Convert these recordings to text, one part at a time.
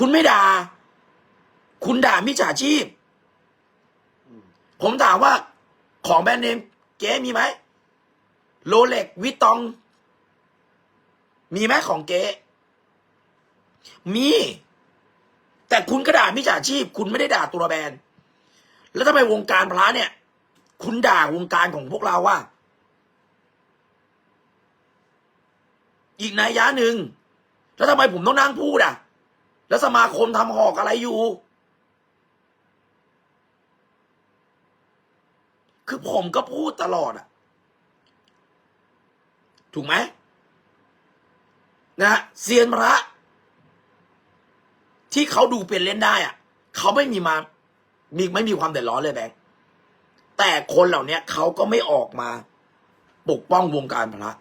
คุณไม่ด่า คุณด่ามิจฉาชีพ ผมถามว่าของแบรนด์เนมเก๊มีไหมโรเล็กวิตตอง มีไหมของเก๊มี แต่คุณก็ด่ามิจฉาชีพ คุณไม่ได้ด่าตัวแบรนด์ แล้วทำไมวงการพระเนี่ย คุณด่าวงการของพวกเราว่า อีกนัยยะหนึ่งแล้วทำไมผมต้องนั่งพูดอะ แล้วสมาคมทำหอกอะไรอยู่ คือผมก็พูดตลอดอะถูกไหมนะฮะเซียนพระ ที่เขาดูเป็นเล่นได้อะเขาไม่มีมามีไม่มีความเดือดร้อนเลยแบงค์แต่คนเหล่านี้เขาก็ไม่ออกมา ปกป้องวงการพระ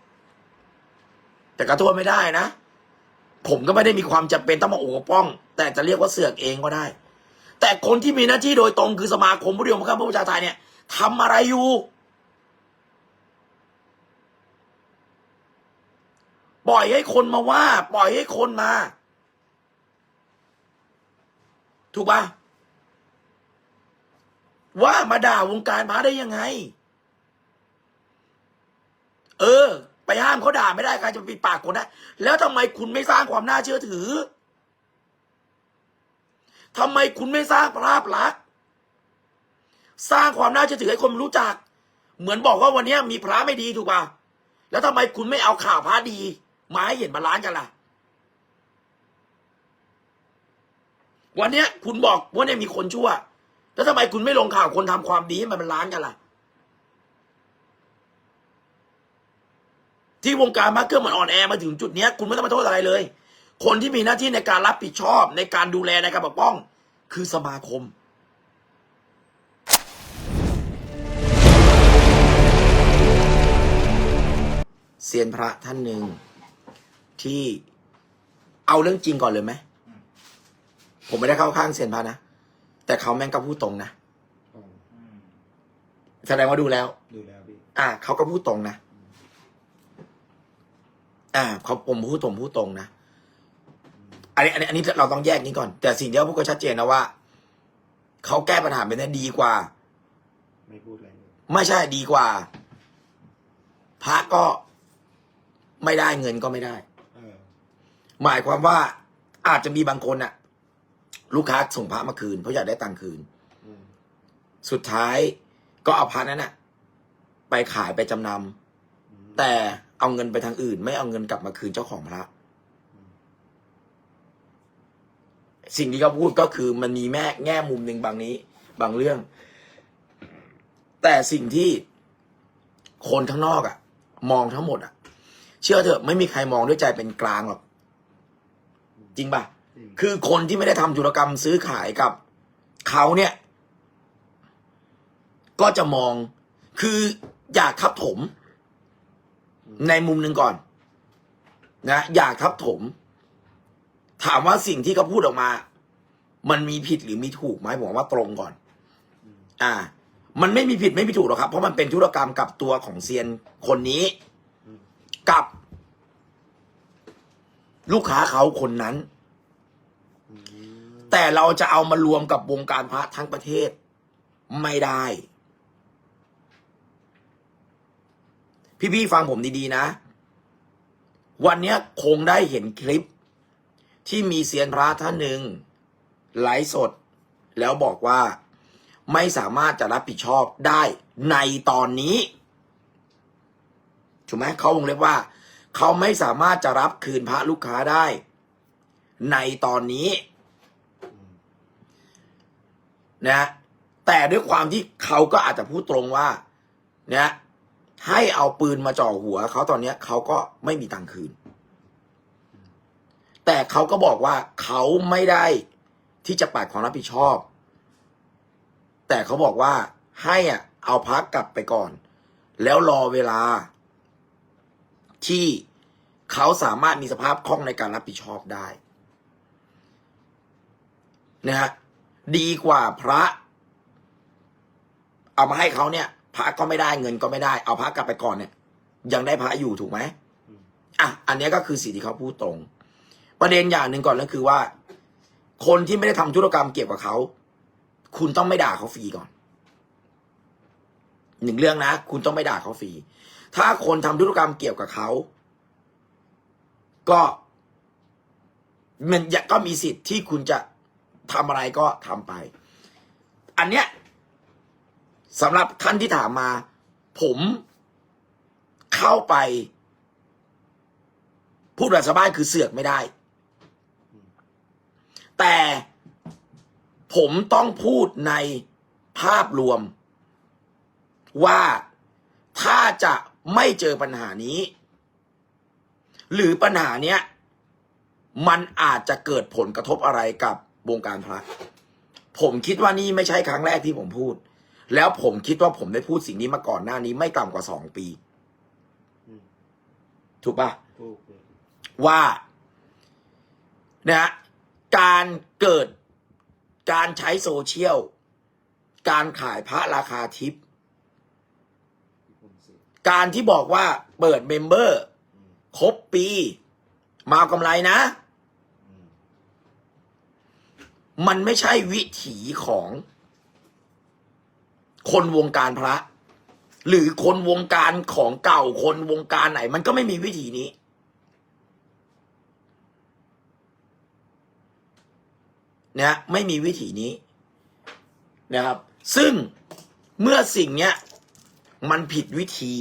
แต่กระโทษไม่ได้นะ ผมก็ไม่ได้มีความจำเป็นต้องมาปกป้อง แต่จะเรียกว่าเสือกเองก็ได้ แต่คนที่มีหน้าที่โดยตรงคือสมาคมผู้นิยวมข้าพระพุทธชาไทยเนี่ยทำอะไรอยู่ ปล่อยให้คนมาว่า ปล่อยให้คนมา ถูกปะว่ามาด่าวงการพระได้ยังไง เออ ไปห้ามเขาด่าไม่ได้ใครจะไปปิดปากคนได้แล้วทำไมคุณไม่สร้างความน่าเชื่อถือทำไมคุณไม่สร้างภาพลักษณ์สร้างความน่าเชื่อถือให้คนรู้จัก เหมือนบอกว่าวันนี้มีพระไม่ดีถูกป่ะแล้วทำไมคุณไม่เอาข่าวพระดี มาให้เห็นบาลานซ์กันล่ะ วันนี้คุณบอกว่าเนี่ยมีคนชั่ว แล้วทำไมคุณไม่ลงข่าวคนทำความดีให้มันบาลานซ์กันล่ะ ที่วงการมาร์เกอร์มันอ่อนแอมาถึงจุดเนี้ยคุณไม่ต้องมาโทษอะไรเลย คนที่มีหน้าที่ในการรับผิดชอบในการดูแลในการปกป้อง คือสมาคมเซียนพระท่านหนึ่งที่เอาเรื่องจริงก่อนเลยไหมผมไม่ได้เข้าข้างเซียนพระนะแต่เขาแม่งก็พูดตรงนะตรงแสดงว่าดูแล้วดูแล้วพี่อ่าเขาก็พูดตรงนะ อ่าเขาผมพูดตรงพูดตรงนะอันนี้อันนี้อันนี้เราต้องแยกนี้ก่อน แต่สิ่งที่เขาพูดก็ชัดเจนนะว่าเขาแก้ปัญหาเป็นได้ดีกว่า ไม่พูดอะไรเลยไม่ใช่ดีกว่า พระก็ไม่ได้เงินก็ไม่ได้ เออหมายความว่าอาจจะมีบางคนน่ะ ลูกค้าส่งพระมาคืนเพราะอยากได้ตังค์คืน อืมสุดท้ายก็เอาพระนั้นน่ะ ไปขายไปจำนำอืมแต่ เอาเงินไปทางอื่น ไม่เอาเงินกลับมาคืนเจ้าของพระ สิ่งที่เขาพูดก็คือมันมีแม่แง่มุมหนึ่งบางนี้ บางเรื่อง แต่สิ่งที่คนข้างนอกอะมองทั้งหมดอะเชื่อเถอะไม่มีใครมองด้วยใจเป็นกลางหรอกจริงป่ะจริงคือคนที่ไม่ได้ทำธุรกรรมซื้อขายกับเขาเนี่ย ก็จะมองคืออยากทับถม ในมุมหนึ่งก่อน นะอยากทับถม ถามว่าสิ่งที่เขาพูดออกมา มันมีผิดหรือมีถูกไหมผมว่าตรงก่อน อ่า มันไม่มีผิดไม่มีถูกหรอกครับ เพราะมันเป็นธุรกรรมกับตัวของเซียนคนนี้ กับ ลูกค้าเขาคนนั้น แต่เราจะเอามารวมกับวงการพระทั้งประเทศ ไม่ได้ พี่ๆฟังผมดีๆนะ วันนี้คงได้เห็นคลิป ที่มีเซียนพระท่านหนึ่งไลฟ์สด แล้วบอกว่าไม่สามารถจะรับผิดชอบได้ในตอนนี้ถูกไหมเขาวงเล็บว่า เขาไม่สามารถจะรับคืนพระลูกค้าได้ ในตอนนี้ นะ แต่ด้วยความที่เขาก็อาจจะพูดตรงว่า นะ ให้เอาปืนมาจ่อหัวเขาตอนเนี้ยเขาก็ไม่มีตังค์คืน แต่เขาก็บอกว่าเขาไม่ได้ที่จะปัดความรับผิดชอบ แต่เขาบอกว่าให้อะเอาพักกลับไปก่อน แล้วรอเวลา ที่เขาสามารถมีสภาพคล่องในการรับผิดชอบได้นะฮะดีกว่าพระ เอามาให้เขาเนี่ย พระก็ไม่ได้เงินก็ไม่ได้ เอาพระกลับไปก่อนเนี่ย ยังได้พระอยู่ถูกไหมอะอันนี้ก็คือสิ่งที่เขาพูดตรง ประเด็นอย่างหนึ่งก่อนก็คือว่า คนที่ไม่ได้ทำธุรกรรมเกี่ยวกับเขาคุณต้องไม่ด่าเขาฟรีก่อนหนึ่งเรื่องนะ คุณต้องไม่ด่าเขาฟรีถ้าคนทำธุรกรรมเกี่ยวกับเขา ก็มันก็มีสิทธิ์ที่คุณจะทำอะไรก็ทำไป อันเนี้ย สำหรับท่านที่ถามมา ผมเข้าไป พูดแบบชาวบ้านคือเสือกไม่ได้ แต่ผมต้องพูดในภาพรวม ว่าถ้าจะไม่เจอปัญหานี้ หรือปัญหาเนี้ย มันอาจจะเกิดผลกระทบอะไรกับวงการพระ ผมคิดว่านี่ไม่ใช่ครั้งแรกที่ผมพูด แล้วผมคิดว่าผมได้พูดสิ่งนี้มาก่อนหน้านี้ไม่ต่ำกว่าสองปีอืมถูกปะถูกเลยว่านะฮะการเกิดการใช้โซเชียล การขายพระราคาทิปผมเสียการที่บอกว่าเปิดเมมเบอร์อืมครบปี มาเอากำไรนะอืมมันไม่ใช่วิถีของ คนวงการพระ หรือคนวงการของเก่าคนวงการไหน มันก็ไม่มีวิถีนี้ นะไม่มีวิถีนี้นะครับ ซึ่งเมื่อสิ่งเนี้ยมันผิดวิถี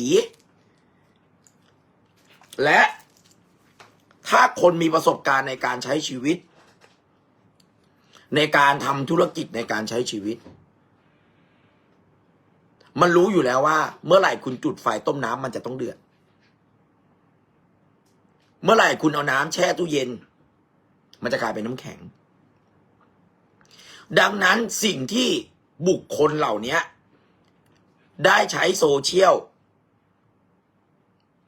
และถ้าคนมีประสบการณ์ในการใช้ชีวิต ในการทำธุรกิจในการใช้ชีวิต มันรู้อยู่แล้วว่า เมื่อไหร่คุณจุดไฟต้มน้ำมันจะต้องเดือด เมื่อไหร่คุณเอาน้ำแช่ตู้เย็น มันจะกลายเป็นน้ำแข็ง ดังนั้นสิ่งที่บุคคลเหล่านี้ได้ใช้โซเชียล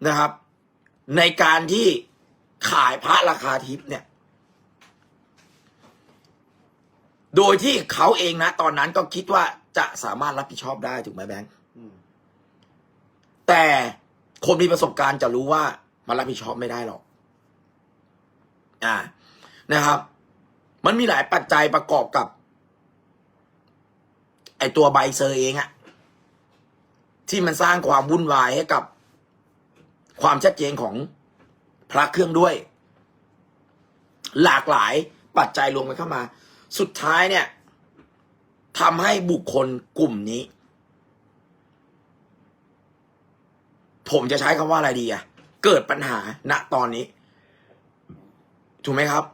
นะครับ ในการที่ขายพระราคาทิพย์เนี่ย โดยที่เขาเองนะ ตอนนั้นก็คิดว่า จะสามารถรับผิดชอบได้ถูกไหมแบงค์อืมแต่คนมีประสบการณ์จะรู้ว่ามันรับผิดชอบไม่ได้หรอก อ่า นะครับ มันมีหลายปัจจัยประกอบกับ ไอตัวใบเซอร์เองอะที่มันสร้างความวุ่นวายให้กับ ความชัดเจนของพระเครื่องด้วย หลากหลายปัจจัยรวมกันเข้ามา สุดท้ายเนี่ย ทำให้บุคคลกลุ่มนี้ ผมจะใช้คำว่าอะไรดีอะเกิดปัญหาณตอนนี้ ถูกไหมครับ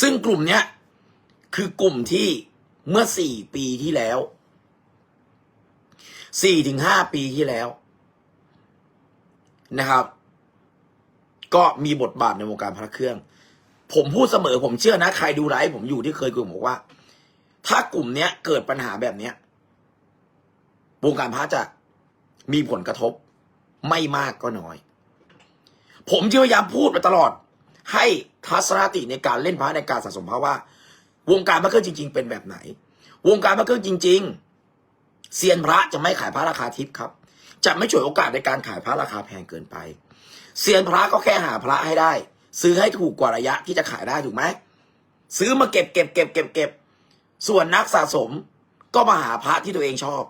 ซึ่งกลุ่มเนี้ย คือกลุ่มที่เมื่อสี่ปีที่แล้วสี่ถึงห้าปีที่แล้วนะครับ ก็มีบทบาทในวงการพระเครื่อง ผมพูดเสมอผมเชื่อนะ ใครดูไลฟ์ผมอยู่ที่เคยคุยผมบอกว่า ถ้ากลุ่มเนี้ยเกิดปัญหาแบบเนี้ยวงการพระจะมีผลกระทบ ไม่มากก็น้อย ผมพยายามพูดมาตลอด ให้ทัศนติในการเล่นพระในการสะสมพระว่า วงการพระเครื่องจริง ๆ เป็นแบบไหน วงการพระเครื่องจริง ๆเซียนพระจะไม่ขายพระราคาทิพย์ครับ จะไม่ฉวยโอกาสในการขายพระราคาแพงเกินไปเซียนพระก็แค่หาพระให้ได้ ซื้อให้ถูกกว่าระยะที่จะขายได้ถูกไหมซื้อมาเก็บเก็บเก็บเก็บเก็บ ส่วนนักสะสมก็มาหาพระที่ตัวเองชอบ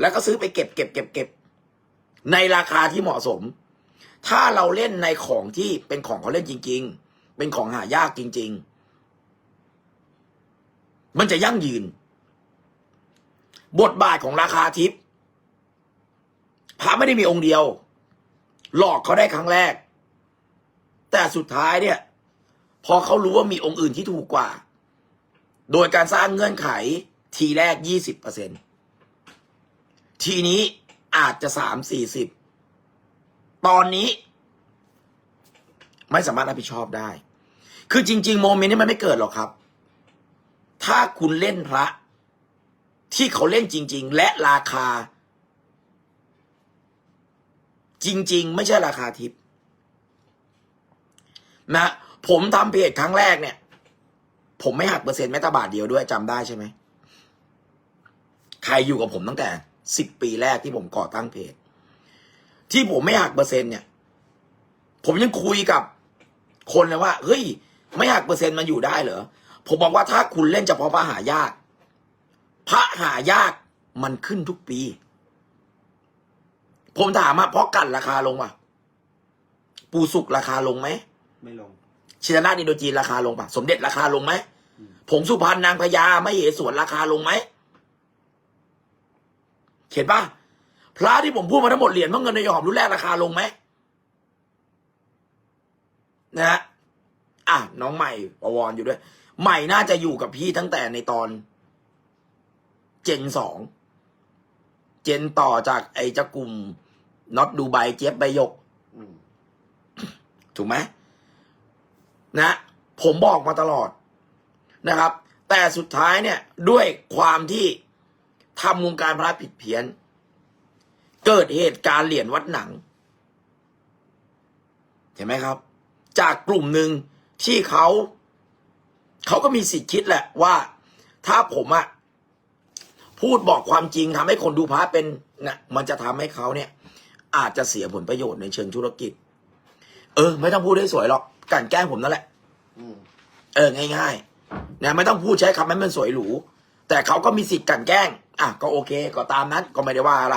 แล้วก็ซื้อไปเก็บเก็บเก็บเก็บในราคาที่เหมาะสม ถ้าเราเล่นในของที่เป็นของเขาเล่นจริง ๆ เป็นของหายากจริง ๆ มันจะยั่งยืน บทบาทของราคาทิพย์พระไม่ได้มีองค์เดียว หลอกเขาได้ครั้งแรก แต่สุดท้ายเนี่ย พอเขารู้ว่ามีองค์อื่นที่ถูกกว่า โดยการสร้างเงื่อนไขทีแรกยี่สิบเปอร์เซ็นทีนี้อาจจะสามสี่สิบตอนนี้ ไม่สามารถรับผิดชอบได้ คือจริง ๆ โมเมนต์นี้มันไม่เกิดหรอกครับ ถ้าคุณเล่นพระ ที่เขาเล่นจริง ๆ และราคา จริง ๆ ไม่ใช่ราคาทิปนะ ผมทำเพจครั้งแรกเนี่ย ผมไม่หักเปอร์เซ็นต์แม้แต่บาทเดียวด้วยจำได้ใช่ไหม ใครอยู่กับผมตั้งแต่สิบปีแรกที่ผมก่อตั้งเพจ ที่ผมไม่หักเปอร์เซ็นต์เนี่ย ผมยังคุยกับคนเลยว่า เฮ้ย ไม่หักเปอร์เซ็นต์มันอยู่ได้เหรอ ผมบอกว่าถ้าคุณเล่นเฉพาะพระหายาก พระหายากมันขึ้นทุกปี ผมถามว่าเพราะกันราคาลงป่ะ ปูสุกราคาลงไหม ไม่ลงชินนาถอินโดจีนราคาลงป่ะ สมเด็จราคาลงไหมอืม ผงสุพรรณนางพญาไม่เหสวนราคาลงไหมเห็นป่ะพระที่ผมพูดมาทั้งหมดเหรียญพระเงินในยอมรุ่นแรกราคาลงไหมนะฮะอะน้องใหม่ประวรอยู่ด้วย ใหม่น่าจะอยู่กับพี่ตั้งแต่ในตอน เจนสองเจนต่อจากไอ้เจ้ากลุ่มน็อตดูไบเจี๊ยบใบหยกอืมถูกไหมนะ ผมบอกมาตลอด นะครับ แต่สุดท้ายเนี่ยด้วยความที่ทำวงการพระผิดเพี้ยน เกิดเหตุการณ์เหรียญวัดหนัง เห็นไหมครับ จากกลุ่มหนึ่งที่เขาเขาก็มีสิทธิ์คิดแหละว่า ถ้าผมอะพูดบอกความจริงทำให้คนดูพระเป็นเนี่ยมันจะทำให้เขาเนี่ย อาจจะเสียผลประโยชน์ในเชิงธุรกิจ เออ ไม่ต้องพูดให้สวยหรอกกลันแกล้งผมนั่นแหละอืมเออ ง่าย ๆ นะไม่ต้องพูดใช้คำให้มันสวยหรูแต่เขาก็มีสิทธิ์กลันแกล้งอะก็โอเค ก็ตามนั้นก็ไม่ได้ว่าอะไร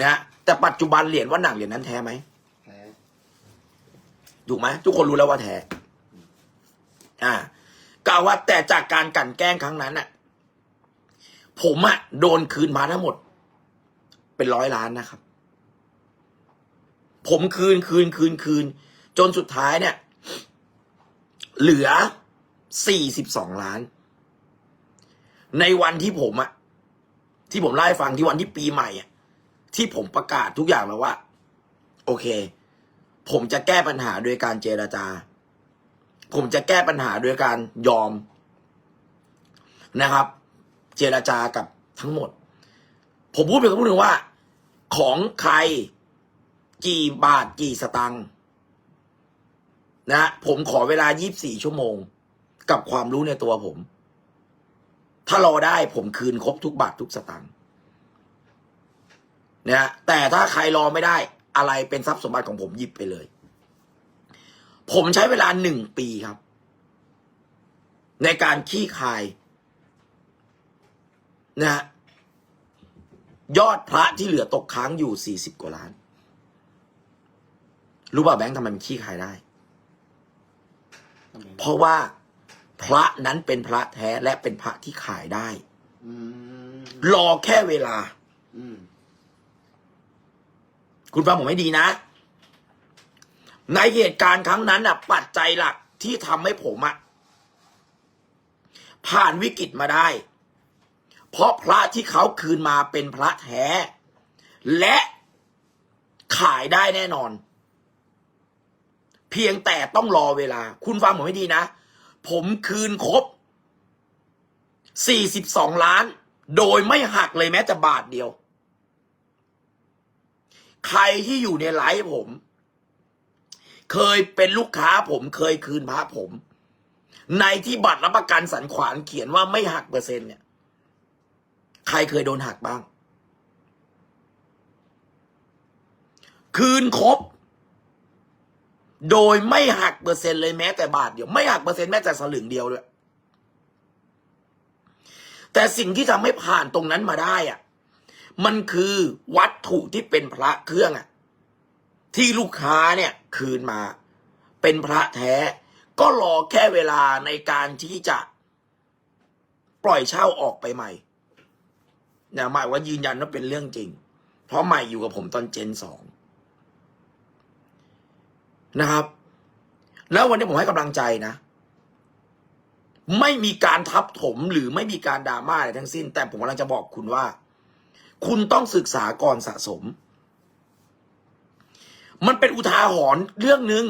นะฮะแต่ปัจจุบันเหรียญว่าหนังเหรียญนั้นแท้ไหมแพ้ถูกไหมทุกคนรู้แล้วว่าแท้อ่ากล่าวว่าแต่จากการกลันแกล้งครั้งนั้นน่ะผมอะโดนคืนมาทั้งหมด เป็นร้อยล้านนะครับ ผมคืนคืนคืนคืน จนสุดท้ายเนี่ย เหลือ สี่สิบสองล้าน ในวันที่ผมอะที่ผมเล่ฟังที่วันที่ปีใหม่อะที่ผมประกาศทุกอย่างแล้วว่า โอเค ผมจะแก้ปัญหาโดยการเจรจา ผมจะแก้ปัญหาโดยการยอมนะครับ เจรจากับทั้งหมด ผมพูดไปกับพูดถึงว่า ของใครกี่บาทกี่สตังค์นะ ผมขอเวลา 24 ชั่วโมง กับความรู้ในตัวผม ถ้ารอได้ผมคืนครบทุกบาททุกสตังค์นะแต่ถ้าใครรอไม่ได้ อะไรเป็นทรัพย์สมบัติของผมหยิบไปเลย ผมใช้เวลาหนึ่งปีครับ ในการขี้คายนะฮะยอดพระที่เหลือตกค้างอยู่สี่สิบกว่าล้าน รู้ป่ะแบงค์ทำไมมันขี้คายได้ เพราะว่า พระนั้นเป็นพระแท้และเป็นพระที่ขายได้อืมรอแค่เวลาอืมคุณฟังผมให้ดีนะ ในเหตุการณ์ครั้งนั้นอะ ปัจจัยหลักที่ทำให้ผมอะผ่านวิกฤตมาได้ เพราะพระที่เขาคืนมาเป็นพระแท้ และขายได้แน่นอน เพียงแต่ต้องรอเวลา คุณฟังผมให้ดีนะ ผมคืนครบ 42 ล้าน โดยไม่หักเลยแม้แต่บาทเดียว ใครที่อยู่ในไลฟ์ผม เคยเป็นลูกค้าผมเคยคืนพระผม ในที่บัตรรับประกันสันขวานเขียนว่าไม่หักเปอร์เซ็นต์เนี่ย ใครเคยโดนหักบ้าง คืนครบ โดยไม่หักเปอร์เซ็นต์เลยแม้แต่บาทเดียว ไม่หักเปอร์เซ็นต์แม้แต่สลึงเดียวด้วยแต่สิ่งที่ทำให้ผ่านตรงนั้นมาได้อะมันคือวัตถุที่เป็นพระเครื่องอะที่ลูกค้าเนี่ยคืนมา เป็นพระแท้ ก็รอแค่เวลาในการที่จะปล่อยเช่าออกไปใหม่นะหมายว่ายืนยันว่าเป็นเรื่องจริง เพราะใหม่อยู่กับผมตอนเจนสอง นะครับ แล้ววันนี้ผมให้กำลังใจนะ ไม่มีการทับถมหรือไม่มีการดราม่าอะไรทั้งสิ้น แต่ผมกำลังจะบอกคุณว่า คุณต้องศึกษาก่อนสะสม มันเป็นอุทาหรณ์เรื่องหนึ่ง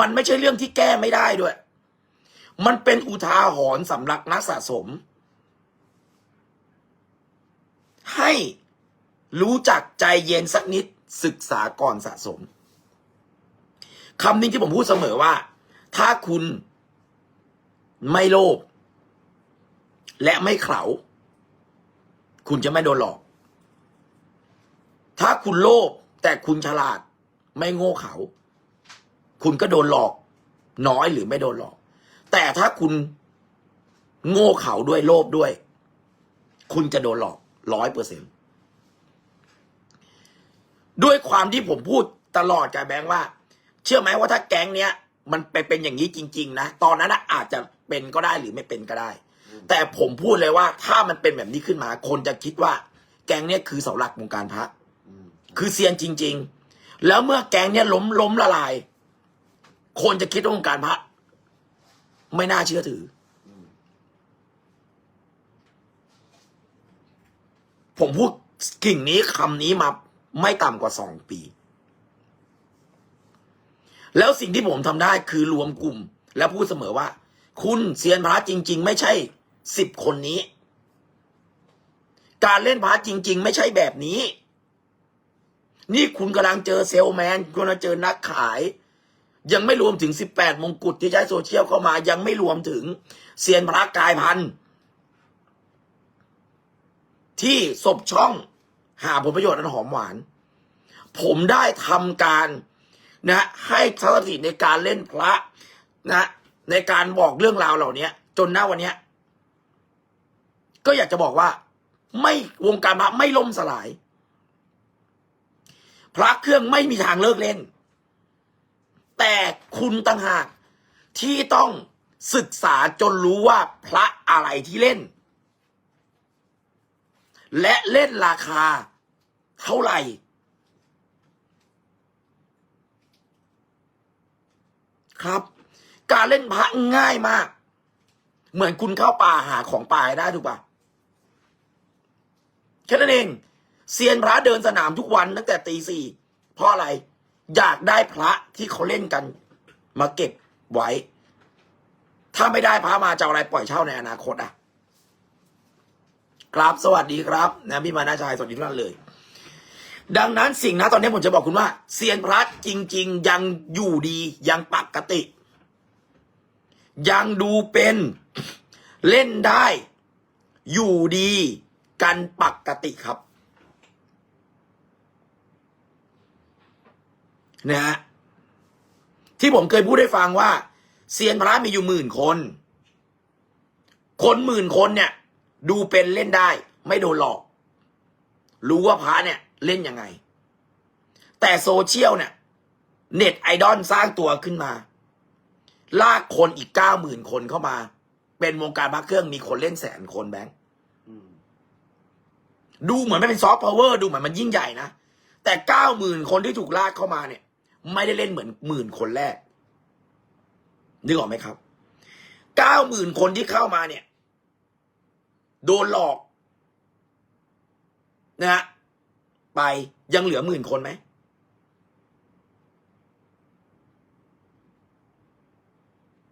มันไม่ใช่เรื่องที่แก้ไม่ได้ด้วย มันเป็นอุทาหรณ์สำหรับนักสะสม ให้รู้จักใจเย็นสักนิดศึกษาก่อนสะสม คำนี้ที่ผมพูดเสมอว่า ถ้าคุณไม่โลภและไม่เขลาคุณจะไม่โดนหลอก ถ้าคุณโลภแต่คุณฉลาด ไม่โง่เขาคุณก็โดนหลอก น้อยหรือไม่โดนหลอก แต่ถ้าคุณโง่เขาด้วยโลภด้วย คุณจะโดนหลอกร้อยเปอร์เซ็นด้วยความที่ผมพูดตลอดกับแบงค์ว่า เชื่อไหมว่าถ้าแก๊งเนี้ยมันไปเป็นอย่างนี้จริง ๆ นะ ตอนนั้นน่ะอาจจะเป็นก็ได้หรือไม่เป็นก็ได้ แต่ผมพูดเลยว่าถ้ามันเป็นแบบนี้ขึ้นมา คนจะคิดว่า แก๊งเนี้ยคือเสาหลักวงการพระอืมคือเซียนจริง ๆ แล้วเมื่อแก๊งเนี้ยล้มล้มละลาย คนจะคิดว่าวงการพระไม่น่าเชื่อถืออืมผมพูดกิ่งนี้คำนี้มาไม่ต่ำกว่าสองปี แล้วสิ่งที่ผมทำได้คือรวมกลุ่ม แล้วพูดเสมอว่า คุณเซียนพระจริง ๆ ไม่ใช่สิบคนนี้ การเล่นพระจริง ๆ ไม่ใช่แบบนี้ นี่คุณกำลังเจอเซลแมนคุณกำลังเจอนักขาย ยังไม่รวมถึงสิบแปดมงกุฎที่ใช้โซเชียลเข้ามา ยังไม่รวมถึงเซียนพระกายพันธุ์ที่ศพช่องหาผลประโยชน์อันหอมหวาน ผมได้ทำการ นะให้สถิติในการเล่นพระนะในการบอกเรื่องราวเหล่านี้จนหน้าวันนี้ก็อยากจะบอกว่า ไม่วงการพระไม่ล่มสลาย พระเครื่องไม่มีทางเลิกเล่น แต่คุณต่างหากที่ต้องศึกษาจนรู้ว่าพระอะไรที่เล่น และเล่นราคาเท่าไหร่ ครับ การเล่นพระง่ายมาก เหมือนคุณเข้าป่าหาของป่าได้ถูกปะแค่นั้นเองเซียนพระเดินสนามทุกวันตั้งแต่ตีสี่เพราะอะไร อยากได้พระที่เขาเล่นกัน มาเก็บไว้ ถ้าไม่ได้พระมาจะอาอะไรปล่อยเช่าในอนาคตอะ ครับสวัสดีครับนะพี่มานาชายสวัสดีทุกท่านเลย ดังนั้นสิ่งนะตอนนี้ผมจะบอกคุณว่าเซียนพระจริง ๆ ยังอยู่ดียังปกติ ยังดูเป็นเล่นได้ อยู่ดีกันปกติครับนะฮะที่ผมเคยพูดให้ฟังว่าเซียนพระมีอยู่หมื่นคน คนหมื่นคนเนี่ย ดูเป็นเล่นได้ ไม่โดนหลอก รู้ว่าพระเนี่ย เล่นยังไง แต่โซเชียลเนี่ยเน็ตไอดอลสร้างตัวขึ้นมา ลากคนอีกเก้าหมื่นคนเข้ามา เป็นวงการพระเครื่องมีคนเล่นแสนคนแบงค์อืมดูเหมือนไม่เป็นซอฟต์พาวเวอร์ดูเหมือนมันยิ่งใหญ่นะ แต่เก้าหมื่นคนที่ถูกลากเข้ามาเนี่ย ไม่ได้เล่นเหมือนหมื่นคนแรกนึกออกไหมครับเก้าหมื่นคนที่เข้ามาเนี่ย โดนหลอกนะฮะ ไปยังเหลือหมื่นคนไหม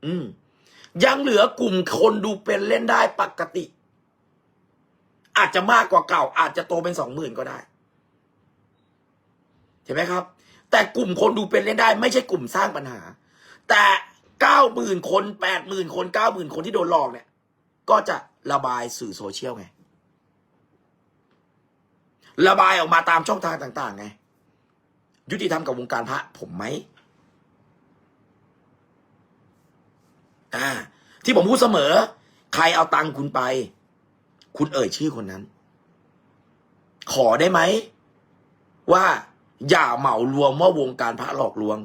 อืม ยังเหลือกลุ่มคนดูเป็นเล่นได้ปกติ อาจจะมากกว่าเก่า อาจจะโตเป็นสองหมื่นก็ได้ เห็นไหมครับ แต่กลุ่มคนดูเป็นเล่นได้ ไม่ใช่กลุ่มสร้างปัญหา แต่เก้าหมื่นคนแปดหมื่นคนเก้าหมื่นคนที่โดนหลอกเนี่ย ก็จะระบายสื่อโซเชียลไง ระบายออกมาตามช่องทางต่าง ๆ ไง ยุติธรรมกับวงการพระผมไหมอ่า ที่ผมพูดเสมอ ใครเอาตังคุณไป คุณเอ่ยชื่อคนนั้น ขอได้ไหม ว่าอย่าเหมารวมว่าวงการพระหลอกลวง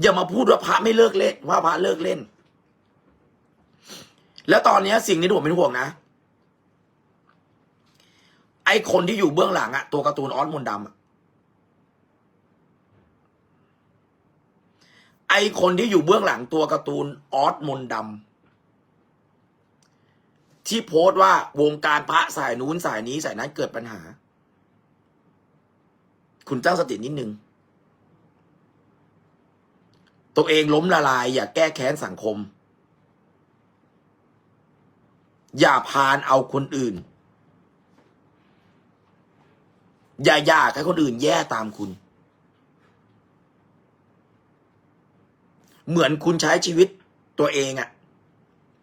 อย่ามาพูดว่าพระไม่เลิกเล่นว่าพระเลิกเล่น แล้วตอนนี้สิ่งที่ผมเป็นห่วงนะ ไอคนที่อยู่เบื้องหลังอะตัวการ์ตูนออสมนดำอะไอคนที่อยู่เบื้องหลังตัวการ์ตูนออสมนดำที่โพสต์ว่าวงการพระสายนู้นสายนี้สายนั้นเกิดปัญหา คุณตั้งสตินิดนึง ตัวเองล้มละลาย อย่าแก้แค้นสังคม อย่าพานเอาคนอื่น อย่าอยากให้คนอื่นแย่ตามคุณ เหมือนคุณใช้ชีวิตตัวเองอะ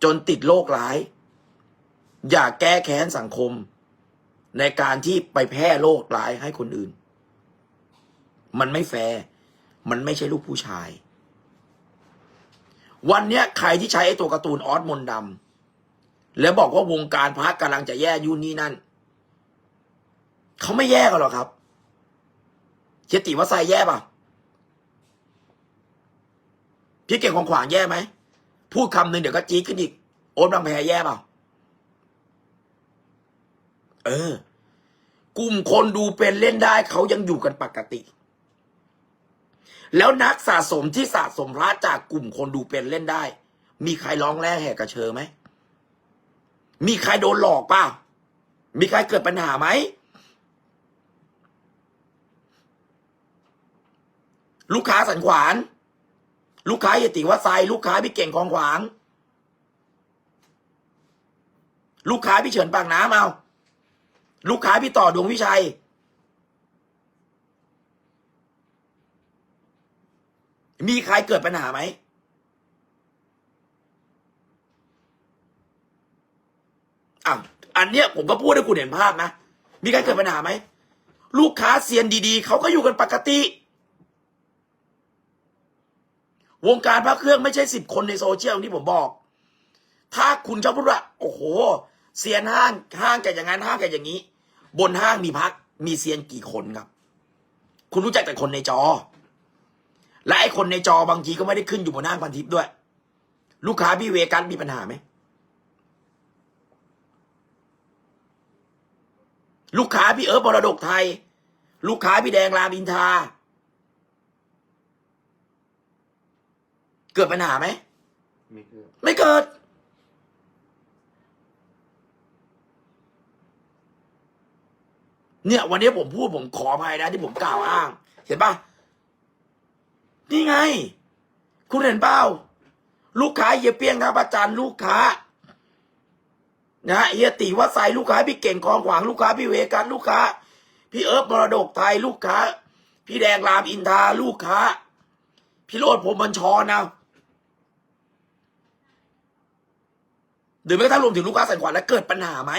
จนติดโรคร้าย อย่าแก้แค้นสังคม ในการที่ไปแพร่โรคร้ายให้คนอื่น มันไม่แฟร์มันไม่ใช่ลูกผู้ชาย วันเนี้ยใครที่ใช้ไอ้ตัวการ์ตูนออสมนดำแล้วบอกว่าวงการพระกำลังจะแย่ยุ่นนี่นั่น เขาไม่แย่กันหรอกครับเจติว่าไซแย่ป่ะพี่เก่งของขวางแย่ไหมพูดคำหนึ่งเดี๋ยวก็จี๊ดขึ้นอีกโอ๊ตบางแพแย่เปล่าเออ กลุ่มคนดูเป็นเล่นได้เขายังอยู่กันปกติ แล้วนักสะสมที่สะสมพระจากกลุ่มคนดูเป็นเล่นได้ มีใครร้องแร่แหกกระเชอไหมมีใครโดนหลอกป่ะมีใครเกิดปัญหาไหม ลูกค้าสันขวาน ลูกค้าเยติวัดไซลูกค้าพี่เก่งของขวาง ลูกค้าพี่เฉินปากน้ำเอาลูกค้าพี่ต่อดวงวิชัย มีใครเกิดปัญหาไหมอะอันเนี้ยผมก็พูดให้คุณเห็นภาพนะ มีใครเกิดปัญหาไหม ลูกค้าเซียนดีๆ เขาก็อยู่กันปกติ วงการพระเครื่องไม่ใช่สิบคนในโซเชียลที่ผมบอก ถ้าคุณชอบพูดว่าโอ้โหเซียนห้างห้างแก่อย่างนั้นห้างแก่อย่างนี้ บนห้างมีพักมีเซียนกี่คนครับ คุณรู้จักแต่คนในจอ และไอ้คนในจอบางทีก็ไม่ได้ขึ้นอยู่บนห้างพันทิปด้วย ลูกค้าพี่เวกันมีปัญหาไหมลูกค้าพี่เอิร์บรดกไทย ลูกค้าพี่แดงรามอินทา เกิดปัญหาไหม ไม่คือไม่เกิด เนี่ย วันนี้ผมพูดผมขออภัยนะที่ผมกล่าวอ้าง เห็นปะนี่ไง คุณเห็นเปล่าลูกค้าเฮียเปียงครับอาจารย์ลูกค้านะเฮียตีว่าใส่ลูกค้าพี่เก่งกองขวางลูกค้าพี่เวกันลูกค้า พี่เอิร์ฟมรดกไทยลูกค้า พี่แดงรามอินทราลูกค้า พี่โรดผมบัญชรนะ หรือแม้กระทั่งรวมถึงลูกค้าสันขวัญแล้วเกิดปัญหาไหม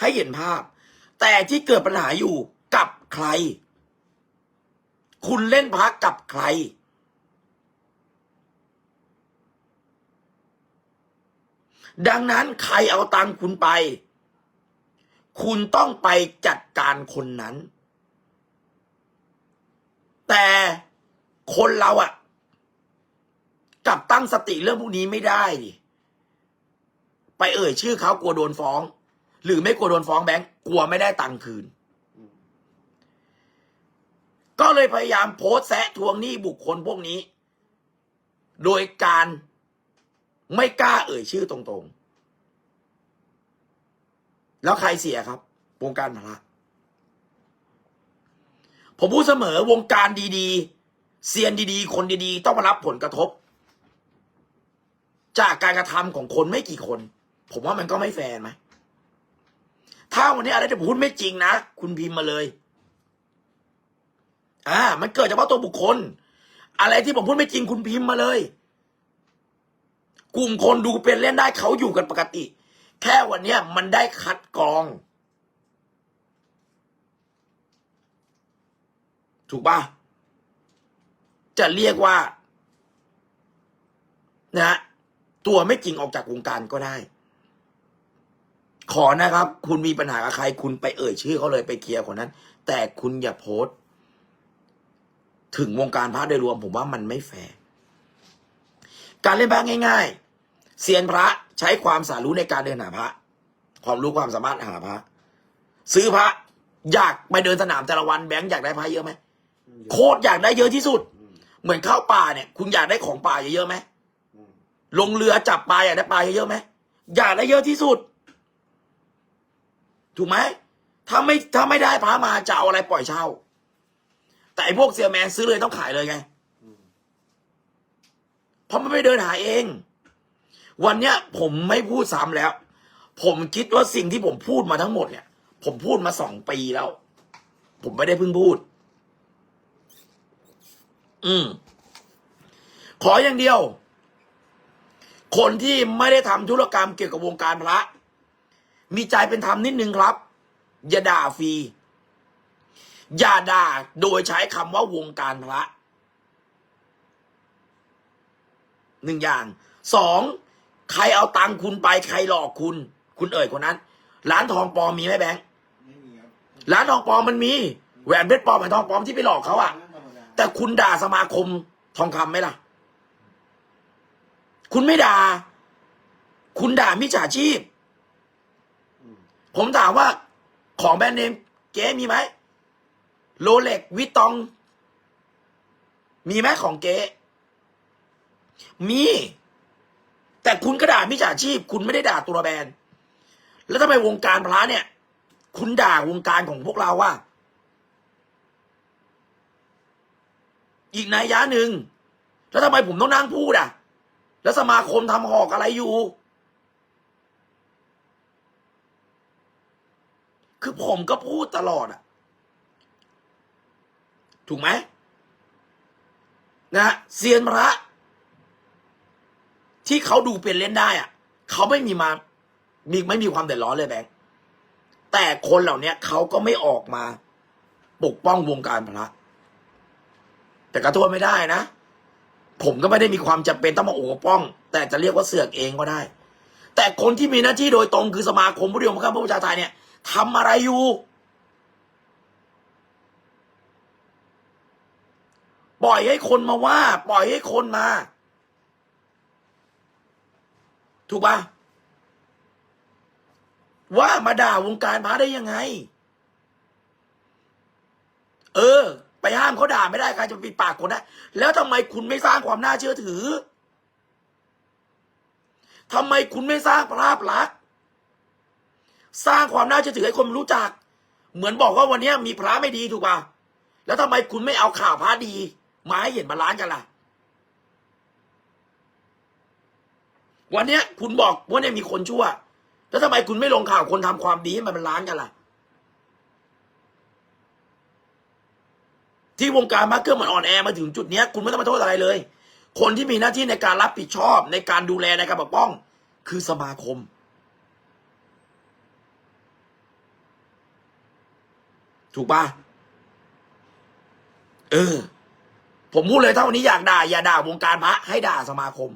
ให้เห็นภาพ แต่ที่เกิดปัญหาอยู่กับใคร คุณเล่นพักกับใคร ดังนั้นใครเอาตังค์คุณไป คุณต้องไปจัดการคนนั้น แต่คนเราอะ กลับตั้งสติเรื่องพวกนี้ไม่ได้ดิไปเอ่ยชื่อเขากลัวโดนฟ้อง หรือไม่กลัวโดนฟ้องแบงก์กลัวไม่ได้ตังค์คืน ก็เลยพยายามโพสต์แซะทวงหนี้บุคคลพวกนี้ โดยการไม่กล้าเอ่ยชื่อตรงๆ แล้วใครเสียครับ วงการพระผมพูดเสมอวงการดีๆ เซียนดีๆ คนดีๆ ต้องมารับผลกระทบ จากการกระทำของคนไม่กี่คน ผมว่ามันก็ไม่แฟร์ไหมถ้าวันนี้อะไรที่ผมพูดไม่จริงนะ คุณพิมพ์มาเลย อ่า มันเกิดจากเพราตัวบุคคล อะไรที่ผมพูดไม่จริงคุณพิมพ์มาเลย กลุ่มคนดูเป็นเล่นได้เขาอยู่กันปกติ แค่วันนี้มันได้คัดกรอง ถูกป่ะ จะเรียกว่า นะ ตัวไม่จริงออกจากวงการก็ได้ ขอนะครับ คุณมีปัญหากับใคร คุณไปเอ่ยชื่อเขาเลยไปเคลียร์คนนั้น แต่คุณอย่าโพสต์ ถึงวงการพระโดยรวม ผมว่ามันไม่แฟร์การเล่นพระง่าย ๆเซียนพระใช้ความสารู้ในการเดินหาพระ ความรู้ความสามารถหาพระ ซื้อพระ อยากไปเดินสนามแต่ละวันแบงค์อยากได้พระเยอะไหมโคตรอยากได้เยอะที่สุด เหมือนเข้าป่าเนี่ย คุณอยากได้ของป่าเยอะๆไหม ลงเรือจับปลาอยากได้ปลาเยอะๆไหมอยากได้เยอะที่สุด ถูกไหมถ้าไม่ถ้าไม่ได้พระมาจะเอาอะไรปล่อยเช่า แต่ไอ้พวกเซียแมนซื้อเลยต้องขายเลยไงเพราะมันไม่เดินหาเอง วันเนี้ย ผมไม่พูดซ้ำแล้ว ผมคิดว่าสิ่งที่ผมพูดมาทั้งหมดเนี่ย ผมพูดมาสองปีแล้ว ผมไม่ได้เพิ่งพูด อืมขออย่างเดียว คนที่ไม่ได้ทำธุรกรรมเกี่ยวกับวงการพระ มีใจเป็นธรรมนิดนึงครับ อย่าด่าฟรีอย่าด่าโดยใช้คำว่าวงการพระหนึ่งอย่างสองใครเอาตังค์คุณไปใครหลอกคุณ คุณเอ่ยคนนั้น ร้านทองปลอมมีไหมแบงค์ไม่มีครับร้านทองปลอมมันมี แหวนเพชรปลอมแหวนทองปลอมที่ไปหลอกเขาอะธรรมดาแต่คุณด่าสมาคมทองคำไหมล่ะ คุณไม่ด่า คุณด่ามิจฉาชีพ ผมถามว่าของแบรนด์เนมเก๊มีไหมโรเล็กวิตตอง มีไหมของเก๊มี แต่คุณก็ด่ามิจฉาชีพ คุณไม่ได้ด่าตัวแบรนด์ แล้วทำไมวงการพระเนี่ย คุณด่าวงการของพวกเราว่า อีกนัยยะหนึ่งแล้วทำไมผมต้องนั่งพูดอะ แล้วสมาคมทำหอกอะไรอยู่ คือผมก็พูดตลอดอะถูกไหมนะเซียนพระ ที่เขาดูเป็นเล่นได้อะเขาไม่มีมา มีไม่มีความเดือดร้อนเลยแบงค์แต่คนเหล่านี้เขาก็ไม่ออกมา ปกป้องวงการพระแต่กระโทษไม่ได้นะ ผมก็ไม่ได้มีความจำเป็นต้องมาปกป้อง แต่จะเรียกว่าเสือกเองก็ได้ แต่คนที่มีหน้าที่โดยตรงคือสมาคมผู้นิยมข้ามพระพุทธไทยเนี่ยทำอะไรอยู่ ปล่อยให้คนมาว่า ปล่อยให้คนมา ถูกปะว่ามาด่าวงการพระได้ยังไง เออ ห้ามเขาด่าไม่ได้ใครจะปิดปากคนได้แล้วทำไมคุณไม่สร้างความน่าเชื่อถือทำไมคุณไม่สร้างภาพลักษณ์สร้างความน่าเชื่อถือให้คนรู้จัก เหมือนบอกว่าวันนี้มีพระไม่ดีถูกป่ะแล้วทำไมคุณไม่เอาข่าวพระดีมาให้เห็นมาล้านกันล่ะ วันนี้คุณบอกว่าเนี่ยมีคนชั่ว แล้วทำไมคุณไม่ลงข่าวคนทำความดีให้มันเป็นล้านกันล่ะ ที่วงการมาร์เกอร์มันอ่อนแอมาถึงจุดนี้คุณไม่ต้องมาโทษอะไรเลย คนที่มีหน้าที่ในการรับผิดชอบในการดูแลในการปกป้อง คือสมาคม ถูกปะเออ ผมพูดเลยถ้าวันนี้อยากด่า อย่าด่าวงการพระให้ด่าสมาคม